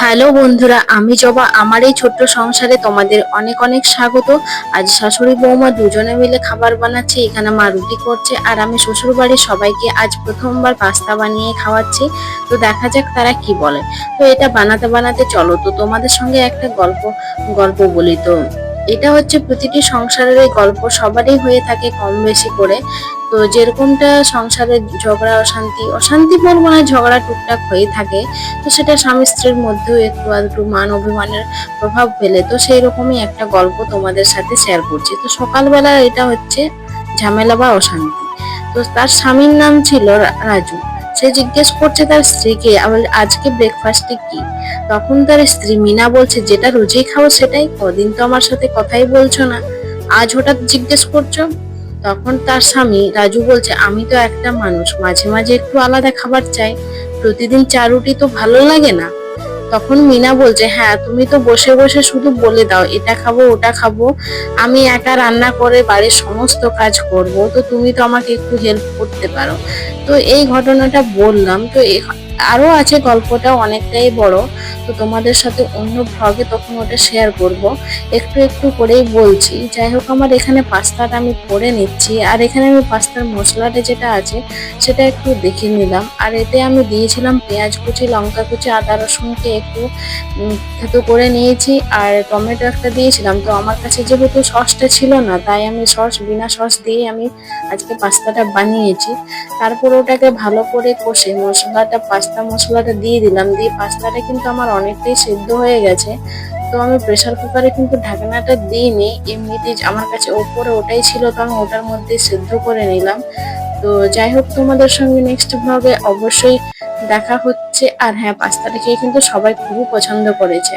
Hello বন্ধুরা, আমি জবা। আমার এই ছোট্ট সংসারে তোমাদের অনেক অনেক স্বাগত। আজ শাশুড়ি বৌমা দুজনে মিলে খাবার বানাচ্ছে, এখানে মা রুটি করছে, আর আমি শ্বশুর বাড়ির সবাইকে আজ প্রথমবার পাস্তা বানিয়ে খাওয়াচ্ছি। তো দেখা যাক তারা কি বলে। তো এটা বানাতে বানাতে চলো, তো তোমাদের সঙ্গে একটা গল্প গল্প বলি। তো এটা হচ্ছে প্রতিটি সংসারের গল্প, সবারই হয়ে থাকে কম বেশি করে। তো যেরকমটা সংসারে ঝগড়া, অশান্তি অশান্তি বলব না ঝগড়া টুকটাক হয়ে থাকে, তো সেটা স্বামী স্ত্রীর মধ্যেও একটু আধটু মান অভিমানের প্রভাব ফেলে। তো সেই রকমই একটা গল্প তোমাদের সাথে শেয়ার করছি। তো সকালবেলা এটা হচ্ছে ঝামেলা বা অশান্তি। তো তার স্বামীর নাম ছিল রাজু। সে জিজ্ঞেস করছে তার স্ত্রীকে আজকে ব্রেকফাস্টে কি? তখন তার স্ত্রী মিনা বলছে, যেটা রোজই খাও সেটাই, কদিন তো আমার সাথে কথাই বলছো না। আজ হঠাৎ জিজ্ঞেস করছ? তখন তার স্বামী রাজু বলছে, আমি তো একটা মানুষ, মাঝে মাঝে একটু আলাদা খাবার চাই, প্রতিদিন চা রুটি তো ভালো লাগে না। তখন মিনা বলছে হ্যাঁ তুমি তো বসে বসে শুধু বলে দাও, এটা খাব, ওটা খাব, আমি একা রান্না করে বাড়ির সমস্ত কাজ করব, তো তুমি তো আমাকে একটু হেল্প করতে পারো। তো এই ঘটনাটা বললাম, তো এ- আরও আছে গল্পটা অনেকটাই বড়। তো তোমাদের সাথে অন্য ভ্লগে তখন ওটা শেয়ার করব। একটু একটু করেই বলছি। যাই হোক, আমার এখানে পাস্তাটা আমি করে নিচ্ছি। আর এখানে আমি পাস্তার মশলাটা যেটা আছে, সেটা একটু দেখে নিলাম। আর এতে আমি দিয়েছিলাম পেঁয়াজ কুচি, লঙ্কা কুচি, আদা রসুনকে একটু থেতো করে নিয়েছি। আর টমেটো একটা দিয়েছিলাম। তো আমার কাছে যেহেতু সসটা ছিল না, তাই আমি সস, বিনা সস দিয়ে আমি আজকে পাস্তাটা বানিয়েছি। তারপর ওটাকে ভালো করে কষে মশলাটা, পাস্তা মশলাটা দিয়ে দিলাম। দিয়ে পাস্তাটা কিন্তু আমার অনেকটাই সেদ্ধ হয়ে গেছে। তো আমি প্রেশার কুকারে কিন্তু ঢাকনাটা দিইনি। এমনিতেই আমার কাছে ওপরে ওটাই ছিল, তো আমি ওটার মধ্যে সেদ্ধ করে নিলাম। তো যাই হোক, তোমাদের সঙ্গে নেক্সট ব্লগে অবশ্যই দেখা হচ্ছে। আর হ্যাঁ পাস্তাটা খেয়ে কিন্তু সবাই খুবই পছন্দ করেছে।